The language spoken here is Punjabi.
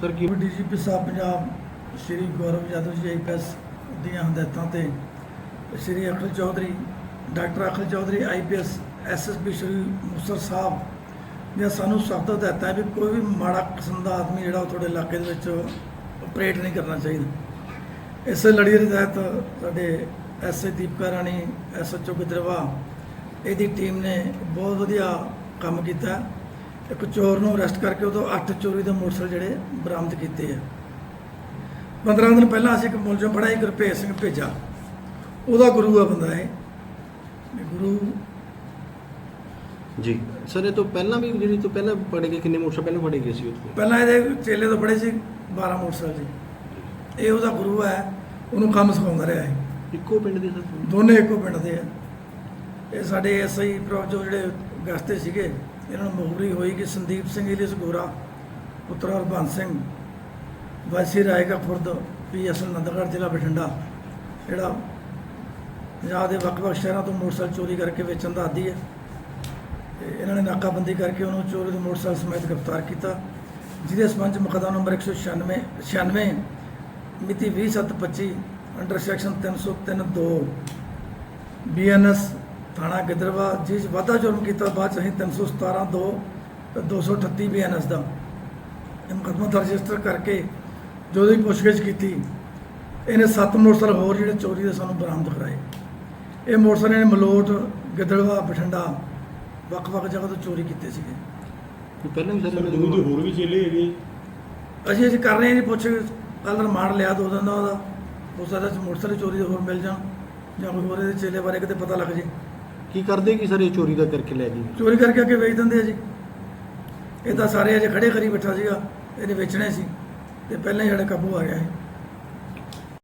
ਸਰ, ਕੀ ਡੀਜੀਪੀ ਸਾਹਿਬ ਪੰਜਾਬ ਸ਼੍ਰੀ ਗੌਰਵ ਯਾਦਵ ਜੀ ਆਈਪੀਐਸ ਦੀਆਂ ਹਦਾਇਤਾਂ ਤੇ Shri Akhil Chaudhary, doctor Akhil Chaudhary IPS SSP Shri Musar ਸਾਹਿਬ ਦੀਆਂ ਸਾਨੂੰ ਸਖਤ ਹਦਾਇਤਾਂ ਵੀ ਕੋਈ ਵੀ ਮਾੜਾ ਕਿਸਮ ਦਾ ਆਦਮੀ ਜਿਹੜਾ ਉਹ ਤੁਹਾਡੇ ਇਲਾਕੇ ਦੇ ਵਿੱਚ ਆਪਰੇਟ ਨਹੀਂ ਕਰਨਾ ਚਾਹੀਦਾ। ਇਸੇ ਲੜੀ ਦੇ ਤਹਿਤ ਸਾਡੇ ਐਸਏ ਦੀਪਕਾ ਰਾਣੀ ਐਸਐਚਓ ਗਿੱਦਰਵਾ ਇਹਦੀ ਟੀਮ ਨੇ ਬਹੁਤ ਵਧੀਆ ਕੰਮ ਕੀਤਾ। ਇੱਕ ਚੋਰ ਨੂੰ ਅਰੈਸਟ ਕਰਕੇ ਉਦੋਂ 8 ਚੋਰੀ ਦੇ ਮੋਟਰਸਾਈਕਲ ਜਿਹੜੇ ਬਰਾਮਦ ਕੀਤੇ ਆ। 15 ਦਿਨ ਪਹਿਲਾਂ ਅਸੀਂ ਇੱਕ ਮੁਲਜ਼ਮ ਫੜਿਆ ਸੀ ਗੁਰਭੇਜ ਸਿੰਘ ਭੇਜਾ। ਉਹਦਾ ਗੁਰੂ ਆ ਬੰਦਾ ਇਹ। ਗੁਰੂ ਜੀ। ਸਰ ਇਹ ਤੋਂ ਪਹਿਲਾਂ ਵੀ ਜਿਹੜੀ ਤੋਂ ਪਹਿਲਾਂ ਪੜੇ ਗਏ ਕਿੰਨੇ ਮੋਟਰਸਾਈਕਲ ਪਹਿਲਾਂ ਫੜੇ ਗਏ ਸੀ ਉੱਥੇ? ਪਹਿਲਾਂ ਇਹਦੇ ਚੇਲੇ ਤੋਂ ਫੜੇ ਸੀ 12 ਮੋਟਰਸਾਈਕਲ ਜੀ। ਇਹ ਉਹਦਾ ਗੁਰੂ ਹੈ ਉਹਨੂੰ ਕੰਮ ਸਿਖਾਉਂਦਾ ਰਿਹਾ ਹੈ ਇੱਕੋ ਪਿੰਡ ਦੇ ਸਰ? ਦੋਨੇ ਇੱਕੋ ਪਿੰਡ ਦੇ ਆ। ਇਹ ਸਾਡੇ ਐਸਆਈ ਪ੍ਰੋਜੋ ਜਿਹੜੇ ਗਸਤੇ ਸੀਗੇ ਇਹਨਾਂ ਨੂੰ ਮੋਹਰੀ ਹੋਈ ਕਿ ਸੰਦੀਪ ਸਿੰਘ ਇਲੀਸ ਗੋਰਾ, ਪੁੱਤਰ ਹਰਬੰਸ ਸਿੰਘ, ਵਾਸੀ ਰਾਏਗਾ ਖੁਰਦ, ਪੀਐਸ ਨੰਦਗੜ੍ਹ ਜ਼ਿਲ੍ਹਾ ਬਠਿੰਡਾ, ਜਿਹੜਾ ਪੰਜਾਬ ਦੇ ਵੱਖ-ਵੱਖ ਸ਼ਹਿਰਾਂ ਤੋਂ ਮੋਟਰਸਾਈਕਲ ਚੋਰੀ ਕਰਕੇ ਵੇਚਣ ਦਾ ਆਦੀ ਹੈ। ਤੇ ਇਹਨਾਂ ਨੇ ਨਾਕਾਬੰਦੀ ਕਰਕੇ ਉਹਨੂੰ ਚੋਰੀ ਦੇ ਮੋਟਰਸਾਈਕਲ ਸਮੇਤ ਗ੍ਰਿਫਤਾਰ ਕੀਤਾ, ਜਿਹਦੇ ਸਬੰਧ ਮੁਕੱਦਮਾ ਨੰਬਰ 196 96 ਮਿਤੀ 20725 ਅੰਡਰ ਸੈਕਸ਼ਨ 303 2 ਬੀਐਨਐਸ ਥਾਣਾ ਗਿੱਦਰਵਾ ਜਿਸ 'ਚ ਵਾਧਾ ਜੁਰਮ ਕੀਤਾ ਬਾਅਦ 'ਚ ਅਸੀਂ 317 2 ਤੇ 238 ਬੀਐਨਐਸ ਦਾ ਇਹ ਮੁਕੱਦਮਾ ਦਰਜ ਰਜਿਸਟਰ ਕਰਕੇ ਜੋ ਦੀ ਪੁੱਛਗਿੱਛ ਕੀਤੀ ਇਹਨੇ ਸੱਤ ਮੋਟਰਸਾਈਕਲ ਹੋਰ ਜਿਹੜੇ ਚੋਰੀ ਦੇ ਸਾਨੂੰ ਬਰਾਮਦ ਕਰਾਏ। ਇਹ ਮੋਟਰਸਾਈਕਲ ਇਹਨੇ ਮਲੋਟ ਗਿੱਦੜਵਾ ਬਠਿੰਡਾ ਵੱਖ-ਵੱਖ ਜਗ੍ਹਾ ਤੋਂ ਚੋਰੀ ਕੀਤੇ ਸੀਗੇ। ਪਹਿਲਾਂ ਵੀ ਸਰ ਸਰ ਇਹਨਾਂ ਦੇ ਗੁਰੂ ਦੇ ਹੋਰ ਵੀ ਚੇਲੇ ਹੈਗੇ। ਅਸੀਂ ਅਸੀਂ ਕਰ ਰਹੇ ਹਾਂ ਜੀ ਪੁੱਛ ਕੱਲ੍ਹ ਰਿਮਾਂਡ ਲਿਆ ਦੋ ਦਿਨ ਦਾ ਉਹਦਾ ਹੋ ਸਕਦਾ ਸੀ ਮੋਟਰਸਾਈਕਲ ਚੋਰੀ ਦੇ ਹੋਰ ਮਿਲ ਜਾਣ ਜਾਂ ਕੋਈ ਹੋਰ ਇਹਦੇ ਚੇਲੇ ਬਾਰੇ ਕਿਤੇ ਪਤਾ ਲੱਗ ਜੇ। ਕੀ ਕਰਦੇ ਕਿ ਸਰ ਇਹ ਚੋਰੀ ਦਾ ਕਰਕੇ ਲੈ ਗਏ? ਚੋਰੀ ਕਰਕੇ ਅੱਗੇ ਵੇਚ ਦਿੰਦੇ ਆ ਜੀ। ਇਹ ਤਾਂ ਸਾਰੇ ਅਜੇ ਖੜੇ ਕਰੀ ਬੈਠਾ ਸੀਗਾ, ਇਹਨੇ ਵੇਚਣੇ ਸੀ। ਤੇ ਪਹਿਲਾਂ ਹੀ ਸਾਡੇ ਕਾਬੂ ਆ ਗਿਆ ਸੀ।